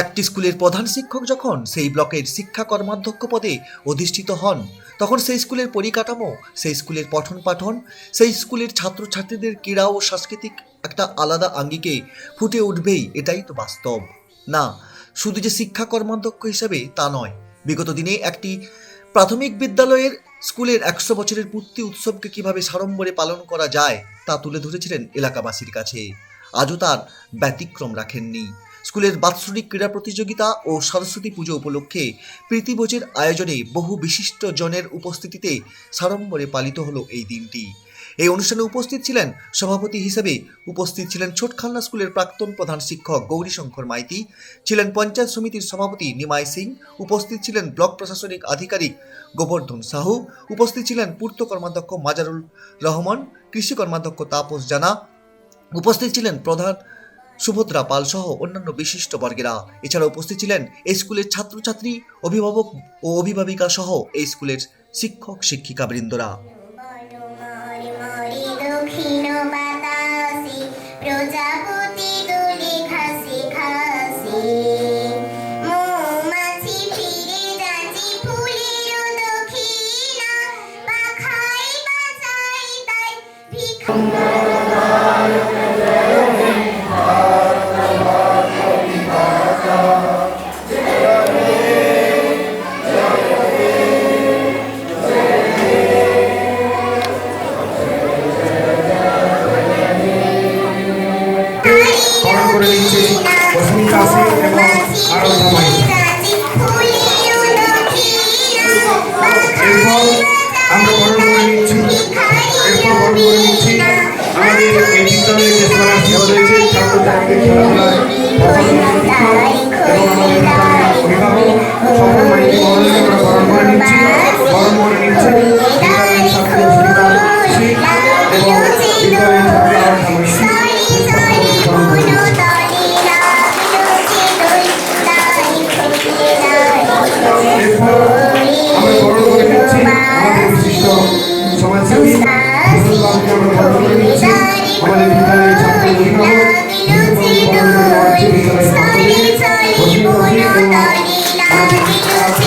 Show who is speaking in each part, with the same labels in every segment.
Speaker 1: একটি স্কুলের প্রধান শিক্ষক যখন সেই ব্লকের শিক্ষা কর্মাধ্যক্ষ পদে অধিষ্ঠিত হন, তখন সেই স্কুলের পরিকাঠামো, সেই স্কুলের পঠন পাঠন, সেই স্কুলের ছাত্রছাত্রীদের ক্রীড়া ও সাংস্কৃতিক একটা আলাদা আঙ্গিকে ফুটে উঠবেই, এটাই তো বাস্তব। না, শুধু যে শিক্ষা কর্মাধ্যক্ষ হিসাবে তা নয়, বিগত দিনে একটি প্রাথমিক বিদ্যালয়ের স্কুলের একশো বছরের পূর্তি উৎসবকে কীভাবে সাড়ম্বরে পালন করা যায়, তা তুলে ধরেছিলেন এলাকাবাসীর কাছে। আজও তার ব্যতিক্রম রাখেননি। স্কুলের বাৎসরিক ক্রীড়া প্রতিযোগিতা ও সরস্বতী পুজো উপলক্ষে প্রীতিভোজের আয়োজনে বহু বিশিষ্ট জনের উপস্থিতিতে সাড়ম্বরে পালিত হলো এই দিনটি। এই অনুষ্ঠানে উপস্থিত ছিলেন সভাপতি হিসেবে উপস্থিত ছিলেন ছোটখান্না স্কুলের প্রাক্তন প্রধান শিক্ষক গৌরীশঙ্কর মাইতি, ছিলেন পঞ্চায়েত সমিতির সভাপতি নিমাই সিং, উপস্থিত ছিলেন ব্লক প্রশাসনিক আধিকারিক গোবর্ধন সাহু, উপস্থিত ছিলেন পূর্ত কর্মাধ্যক্ষ মাজারুল রহমান, কৃষি কর্মাধ্যক্ষ তাপস জানা, উপস্থিত ছিলেন প্রধান সুভদ্রা পাল সহ অন্যান্য বিশিষ্ট বর্গেরা। এছাড়া উপস্থিত ছিলেন এই স্কুলের ছাত্রছাত্রী, অভিভাবক ও অভিভাবিকা সহ এই স্কুলের শিক্ষক শিক্ষিকা বৃন্দরা
Speaker 2: এবং এরপর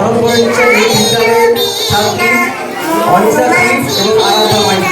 Speaker 2: বরণ করে ছাত্রী
Speaker 3: অনিশা সিং এবং আরাধনা মাইতি।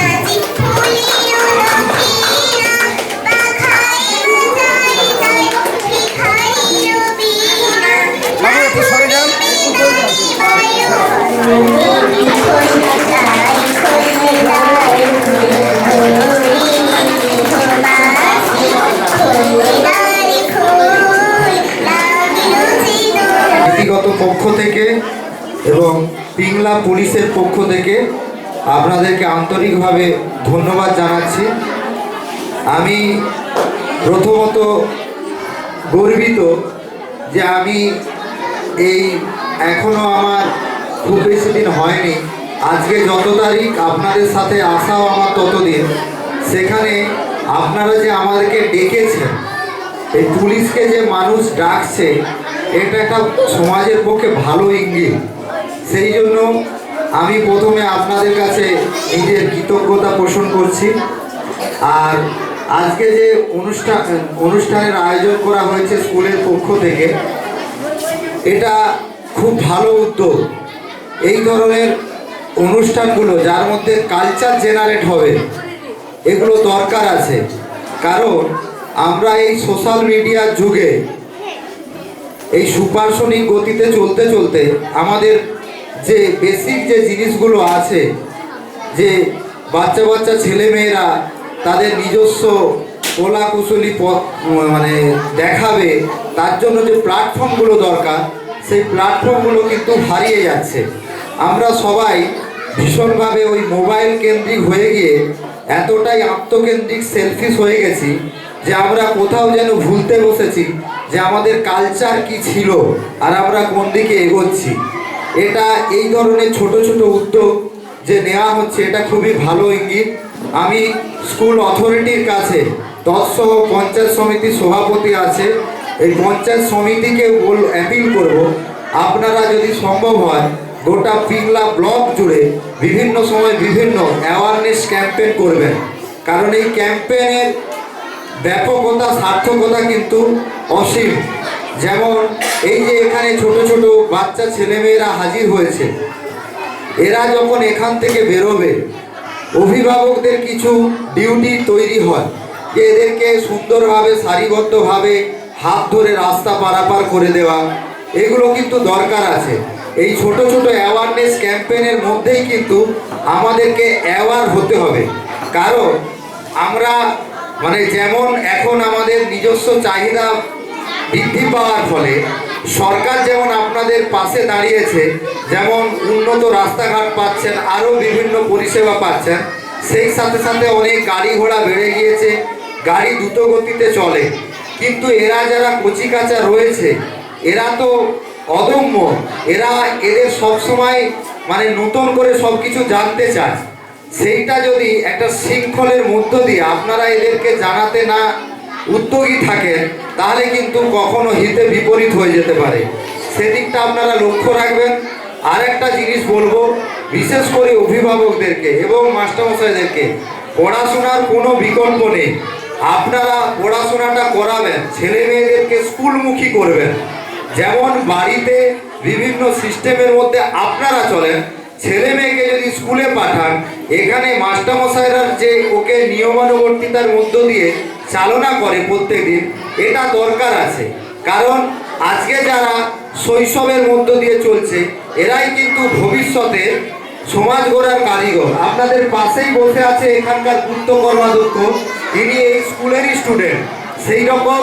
Speaker 4: এবং পিংলা পুলিশের পক্ষ থেকে আপনাদেরকে আন্তরিকভাবে ধন্যবাদ জানাচ্ছি। আমি প্রথমত গর্বিত যে আমি এই এখনও আমার খুব বেশি দিন হয়নি। আজকে যত তারিখ আপনাদের সাথে আসাও আমার ততদিন। সেখানে আপনারা যে আমাদেরকে ডেকেছেন, এই পুলিশকে যে মানুষ ডাকছে, এটা একটা সমাজের পক্ষে ভালো ইঙ্গিত। সেই জন্য আমি প্রথমে আপনাদের কাছে নিজের কৃতজ্ঞতা পোষণ করছি। আর আজকে যে অনুষ্ঠান অনুষ্ঠানের আয়োজন করা হয়েছে স্কুলের পক্ষ থেকে, এটা খুব ভালো উদ্যোগ। এই ধরনের অনুষ্ঠানগুলো, যার মধ্যে কালচার জেনারেট হবে, এগুলো দরকার আছে। কারণ আমরা এই সোশ্যাল মিডিয়ার যুগে, এই সুপারসনিক গতিতে চলতে চলতে আমাদের যে বেসিক যে জিনিসগুলো আছে, যে বাচ্চা বাচ্চা ছেলেমেয়েরা তাদের নিজস্ব কলা কুশলী পথ মানে দেখাবে, তার জন্য যে প্ল্যাটফর্মগুলো দরকার, সেই প্ল্যাটফর্মগুলো কিন্তু হারিয়ে যাচ্ছে। আমরা সবাই ভীষণভাবে ওই মোবাইল কেন্দ্রিক হয়ে গিয়ে এতটাই আত্মকেন্দ্রিক সেলফিশ হয়ে গেছি যে আমরা কোথাও যেন ভুলতে বসেছি, যে আমাদের কালচার কি ছিল, আর আমরা কোন দিকে এগোচ্ছি। এটা এই ধরনের ছোট ছোট উদ্যোগ যে নেওয়া হচ্ছে, এটা খুবই ভালো ইঙ্গিত। আমি স্কুল অথরিটির কাছে তৎসহ পঞ্চায়েত সমিতির সভাপতি আছে, এই পঞ্চায়েত সমিতিকে বল অ্যাপিল করব। আপনারা যদি সম্ভব হয়, গোটা পিংলা ব্লক জুড়ে বিভিন্ন সময় বিভিন্ন অ্যাওয়ারনেস ক্যাম্পেন করবেন। কারণ এই ক্যাম্পেনের ব্যাপকতা, সার্থকতা কিন্তু অসীম। যেমন এই যে এখানে ছোট ছোট বাচ্চা ছেলেমেয়েরা হাজির হয়েছে, এরা যখন এখান থেকে বেরোবে, অভিভাবকদের কিছু ডিউটি তৈরি হয়, যে এদেরকে সুন্দরভাবে, সারিবদ্ধভাবে হাত ধরে রাস্তা পারাপার করে দেওয়া, এগুলো কিন্তু দরকার আছে। এই ছোট ছোট অ্যাওয়ারনেস ক্যাম্পেনের মধ্যেই কিন্তু আমাদেরকে অ্যাওয়ার হতে হবে। কারণ আমরা মানে যেমন এখন আমাদের নিজস্ব চাহিদা বৃদ্ধি পাওয়ার ফলে সরকার যেমন আপনাদের পাশে দাঁড়িয়েছে, যেমন উন্নত রাস্তাঘাট পাচ্ছেন, আরও বিভিন্ন পরিষেবা পাচ্ছেন, সেই সাথে সাথে অনেক গাড়ি ঘোড়া বেড়ে গিয়েছে, গাড়ি দ্রুত গতিতে চলে। কিন্তু এরা যারা কচিকাচা রয়েছে, এরা তো অদম্য। এরা এদের সবসময় মানে নতুন করে সব কিছু জানতে চায়। সেইটা যদি একটা শৃঙ্খলের মধ্য দিয়ে আপনারা এদেরকে জানাতে না উদ্যোগী থাকেন তাহলে কিন্তু কখনো হিতে বিপরীত হয়ে যেতে পারে। সেদিকটা আপনারা লক্ষ্য রাখবেন। আর একটা জিনিস বলব, বিশেষ করে অভিভাবকদেরকে এবং মাস্টারমশাইদেরকে, পড়াশোনার কোনো বিকল্প নেই। আপনারা পড়াশোনাটা করাবেন, ছেলে মেয়েদেরকে স্কুলমুখী করবেন। যেমন বাড়িতে বিভিন্ন সিস্টেমের মধ্যে আপনারা চলেন, ছেলে মেয়েকে যদি স্কুলে পাঠান, এখানে মাস্টারমশাইরা যে ওকে নিয়মানুবর্তিতার মধ্য দিয়ে চালনা করে প্রত্যেকদিন, এটা দরকার আছে। কারণ আজকে যারা শৈশবের মধ্য দিয়ে চলছে, এরাই কিন্তু ভবিষ্যতে সমাজ গড়ার কারিগর। আপনাদের পাশেই বসে আছে এখানকার পূর্ত কর্মাধ্যক্ষ তিনি এই স্কুলেরই স্টুডেন্ট। সেই রকম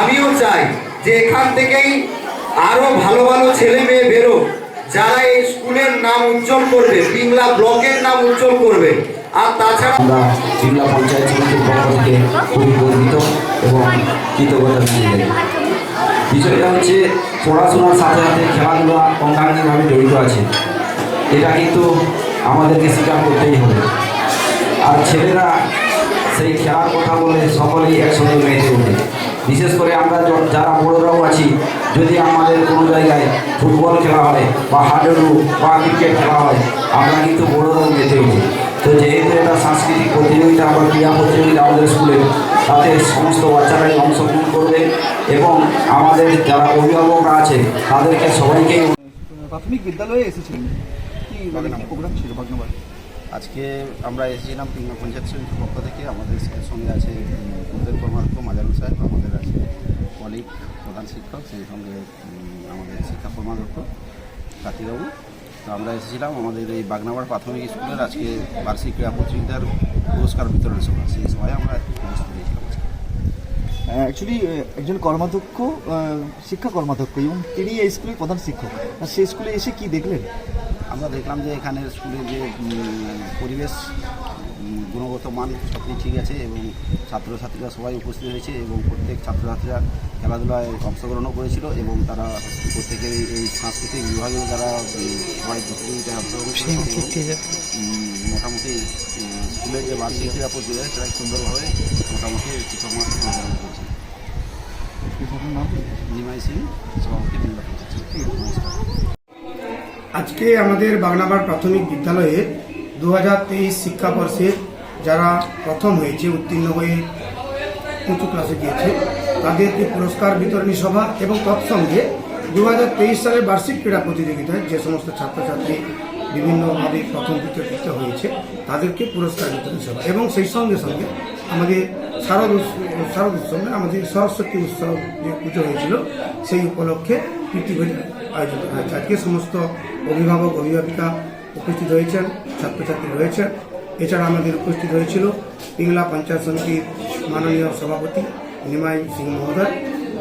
Speaker 4: আমিও চাই যে এখান থেকেই আরও ভালো ভালো ছেলে মেয়ে বেরো যারা এই স্কুলের নাম উজ্জ্বল করবে, পিংলা ব্লকের নাম উজ্জ্বল করবে।
Speaker 3: আমরা পঞ্চায়েত সমিতির পক্ষ থেকে খুবই গর্বিত এবং কৃতজ্ঞতা বিষয়টা হচ্ছে পড়াশোনার সাথে সাথে খেলাধুলা অঙ্গাঙ্গিভাবে জড়িত আছে। এটা কিন্তু আমাদেরকে স্বীকার করতেই হবে। আর ছেলেরা সেই খেলার কথা বলে সকলেই একসঙ্গে মেতে ওঠে। বিশেষ করে আমরা যারা বড়রাও আছি, যদি আমাদের কোনো জায়গায় ফুটবল খেলা হয় বা হাডুডু বা ক্রিকেট খেলা হয়, আমরা কিন্তু বড়রাও মেতে উঠি তো যেহেতু এটা সাংস্কৃতিক প্রতিযোগিতা বা ক্রীড়া প্রতিযোগিতা আমাদের স্কুলে তাতে সমস্ত বাচ্চারাই অংশগ্রহণ করবে এবং আমাদের যারা অভিভাবকরা আছে তাদেরকে সবাইকেই
Speaker 5: প্রাথমিক বিদ্যালয়ে এসেছিলেন। কি মানে প্রোগ্রাম ছিল ভাগ্নবার
Speaker 6: আজকে আমরা এসেছিলাম পিঙ্গা পঞ্চায়েত সমিতির পক্ষ থেকে। আমাদের সঙ্গে আছে উদ্যোগ কর্মাধ্যক্ষ মাজারুল সাহেব আমাদের আছে কলিগ প্রধান শিক্ষক সেই সঙ্গে আমাদের শিক্ষা কর্মাধ্যক্ষ কার্তিকবাবু তো আমরা এসেছিলাম আমাদের এই বাগনাবাড় প্রাথমিক স্কুলের আজকে বার্ষিক ক্রীড়া প্রতিযোগিতার পুরস্কার বিতরণ সভা সেই সময় আমরা
Speaker 5: অ্যাকচুয়ালি একজন কর্মাধ্যক্ষ শিক্ষা কর্মাধ্যক্ষ এবং তিনি এই স্কুলের প্রধান শিক্ষক। আর সেই স্কুলে এসে কি দেখলেন?
Speaker 6: আমরা দেখলাম যে এখানের স্কুলের যে পরিবেশ গুণগত মান সবই ঠিক আছে এবং ছাত্রছাত্রীরা সবাই উপস্থিত হয়েছে এবং প্রত্যেক ছাত্রছাত্রীরা খেলাধুলায় অংশগ্রহণও করেছিল এবং তারা প্রত্যেকের এই- সাংস্কৃতিক বিভাগে উম, সবাই প্রতিযোগিতায় অংশগ্রহণ করেছে মোটামুটি স্কুলের যে বার্ষিক ক্রীড়া প্রতিযোগিতা সেটা সুন্দরভাবে মোটামুটি শিক্ষকরা সঞ্চালন করছে।
Speaker 5: শিক্ষকের
Speaker 6: নিমাই সিং সভাপতি নমস্কার।
Speaker 7: আজকে আমাদের বাগনাবার প্রাথমিক বিদ্যালয়ে দু হাজার তেইশ শিক্ষাবর্ষে যারা প্রথম হয়েছে, উত্তীর্ণ হয়ে উঁচু ক্লাসে গিয়েছে তাদেরকে পুরস্কার বিতরণী সভা এবং তৎসঙ্গে দু হাজার তেইশ সালের বার্ষিক ক্রীড়া প্রতিযোগিতায় যে সমস্ত ছাত্রছাত্রী বিভিন্নভাবে প্রথম, দ্বিতীয় হয়েছে, তাদেরকে পুরস্কার বিতরণী সভা এবং সেই সঙ্গে সঙ্গে আমাদের শারদ শারদ উৎসব আমাদের সরস্বতী উৎসব যে পুজো হয়েছিল, সেই উপলক্ষে প্রীতিভোজ আয়োজন করা হয়েছে। আজকে সমস্ত অভিভাবক, অভিভাবিকা উপস্থিত হয়েছেন, ছাত্রছাত্রী রয়েছেন। এছাড়া আমাদের উপস্থিত হয়েছিল পিংলা পঞ্চায়েত সমিতির মাননীয় সভাপতি নিমাই সিং মহোদয়।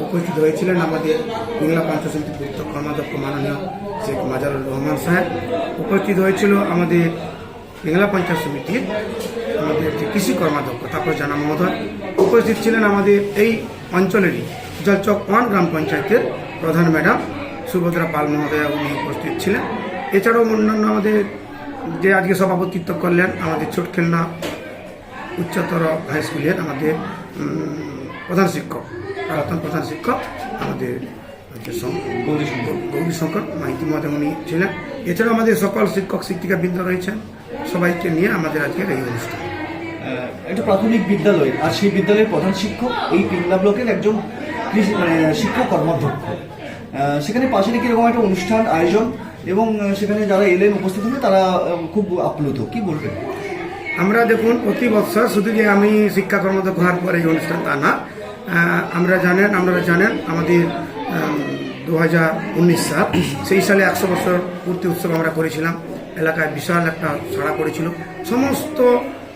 Speaker 7: উপস্থিত হয়েছিলেন আমাদের পিংলা পঞ্চায়েত সমিতির পূর্ত কর্মাধ্যক্ষ মাননীয় শেখ মাজারুর রহমান সাহেব। উপস্থিত হয়েছিল আমাদের পিংলা পঞ্চায়েত সমিতির আমাদের যে কৃষি কর্মাধ্যক্ষ তারপর জানা মহোদয় উপস্থিত ছিলেন আমাদের এই অঞ্চলেরই জলচক ওয়ান গ্রাম পঞ্চায়েতের প্রধান ম্যাডাম সুভদ্রা পাল মহোদয়া উনি উপস্থিত ছিলেন। এছাড়াও অন্যান্য আমাদের যে আজকে সভাপতিত্ব করলেন আমাদের ছোটখেলনা উচ্চতর হাই স্কুলের আমাদের প্রধান শিক্ষক প্রাক্তন প্রধান শিক্ষক আমাদের গৌরী শঙ্কর। মাইতি মহোদয় উনি ছিলেন। এছাড়াও আমাদের সকল শিক্ষক শিক্ষিকা বৃন্দ রয়েছেন। সবাইকে নিয়ে আমাদের আজকের এই অনুষ্ঠান।
Speaker 5: একটা প্রাথমিক বিদ্যালয়, আর সেই বিদ্যালয়ের প্রধান শিক্ষক এই পিংলা ব্লকের একজন মানে শিক্ষক কর্মাধ্যক্ষ। সেখানে পাশে এরকম একটা অনুষ্ঠান, আয়োজন, এবং সেখানে যারা এলেন, উপস্থিত হলেন তারা খুব আপ্লুত। কি বলবেন?
Speaker 7: আমরা দেখুন, প্রতি বছর শুধু যে আমি শিক্ষা কর্মদক্ষ হওয়ার পরে এই অনুষ্ঠান তা না আমরা জানেন, আপনারা জানেন, আমাদের দু হাজার উনিশ সাল, সেই সালে একশো বছর পূর্তি উৎসব আমরা করেছিলাম। এলাকায় বিশাল একটা সাড়া পড়েছিল। সমস্ত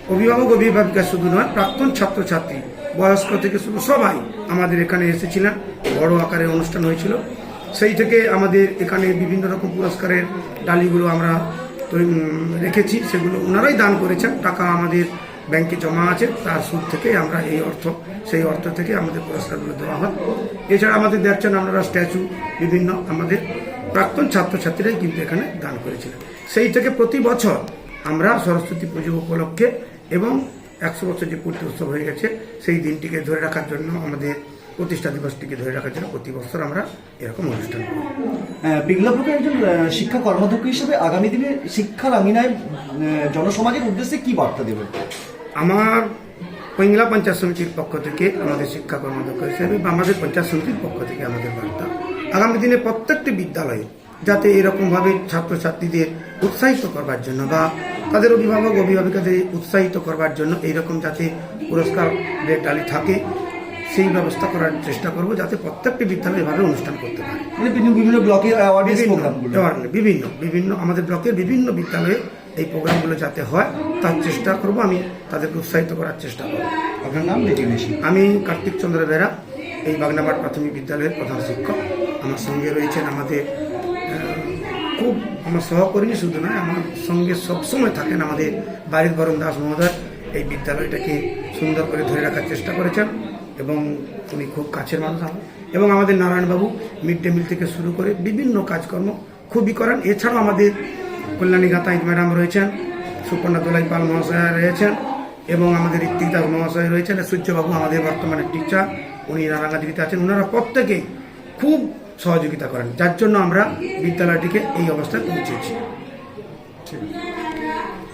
Speaker 7: অভিভাবক, অভিভাবিকা শুধু নয়, প্রাক্তন ছাত্রছাত্রী, বয়স্ক থেকে শুধু সবাই আমাদের এখানে এসেছিলেন। বড় আকারে অনুষ্ঠান হয়েছিল। সেই থেকে আমাদের এখানে বিভিন্ন রকম পুরস্কারের ডালিগুলো আমরা রেখেছি। সেগুলো ওনারাই দান করেছেন। টাকা আমাদের ব্যাংকে জমা আছে। তার সুদ থেকে আমরা এই অর্থ, সেই অর্থ থেকে আমাদের পুরস্কারগুলো দেওয়া হয়। এছাড়া আমাদের দেখছেন আপনারা স্ট্যাচু বিভিন্ন আমাদের প্রাক্তন ছাত্রছাত্রীরাই কিন্তু এখানে দান করেছিলেন। সেই থেকে প্রতি বছর আমরা সরস্বতী পুজো উপলক্ষে এবং একশো বছর যে পূর্তি উৎসব হয়ে গেছে সেই দিনটিকে ধরে রাখার জন্য আমাদের প্রতিষ্ঠা দিবসটিকে ধরে রাখার জন্য প্রতি বছর আমরা এরকম অনুষ্ঠান করি।
Speaker 5: পিংলা একজন শিক্ষা কর্মাধ্যক্ষ হিসেবে আগামী দিনে শিক্ষার আঙিনায় জনসমাজের উদ্দেশ্যে কি বার্তা দেবেন?
Speaker 7: আমার পৈংলা পঞ্চায়েত সমিতির পক্ষ থেকে আমাদের শিক্ষা কর্মদক্ষ হিসেবে বা আমাদের পঞ্চায়েত সমিতির পক্ষ থেকে আমাদের বার্তা। আগামী দিনে প্রত্যেকটি বিদ্যালয়ে যাতে এরকমভাবে ছাত্রছাত্রীদের উৎসাহিত করবার জন্য বা তাদের অভিভাবক অভিভাবিকাদের উৎসাহিত করবার জন্য এইরকম যাতে পুরস্কারের ডালি থাকে সেই ব্যবস্থা করার চেষ্টা করব যাতে প্রত্যেকটি বিদ্যালয় এভাবে অনুষ্ঠান করতে পারে।
Speaker 5: মানে বিভিন্ন ব্লকে
Speaker 7: বিভিন্ন বিভিন্ন বিভিন্ন আমাদের ব্লকের বিভিন্ন বিদ্যালয়ে এই প্রোগ্রামগুলো যাতে হয় তার চেষ্টা করব আমি তাদেরকে উৎসাহিত করার চেষ্টা করব।
Speaker 5: আপনার নাম
Speaker 7: আমি কার্তিক চন্দ্র বেরা এই বাগনাবাদ প্রাথমিক বিদ্যালয়ের প্রধান শিক্ষক। আমার সঙ্গে রয়েছেন আমাদের খুব আমার সহকর্মী, শুধু নয় আমার সঙ্গে সবসময় থাকেন আমাদের বাড়ির বরণ দাস মহোদয়। এই বিদ্যালয়টাকে সুন্দর করে ধরে রাখার চেষ্টা করেছেন এবং উনি খুব কাছের মানুষ আমার এবং আমাদের নারায়ণবাবু মিড ডে মিল থেকে শুরু করে বিভিন্ন কাজকর্ম খুবই করেন। এছাড়াও আমাদের কল্যাণী গাতাইত ম্যাডাম রয়েছেন, সুপর্ণা দোলাই পাল মহাশয়া রয়েছেন এবং আমাদের ঋত্বিক দাস মহাশয় রয়েছেন। সূর্যবাবু আমাদের বর্তমানে টিচার উনি রানাগাদিতে আছেন। ওনারা প্রত্যেকেই খুব সহযোগিতা করেন। যার জন্য আমরা বিদ্যালয়টিকে এই অবস্থায় পৌঁছেছি।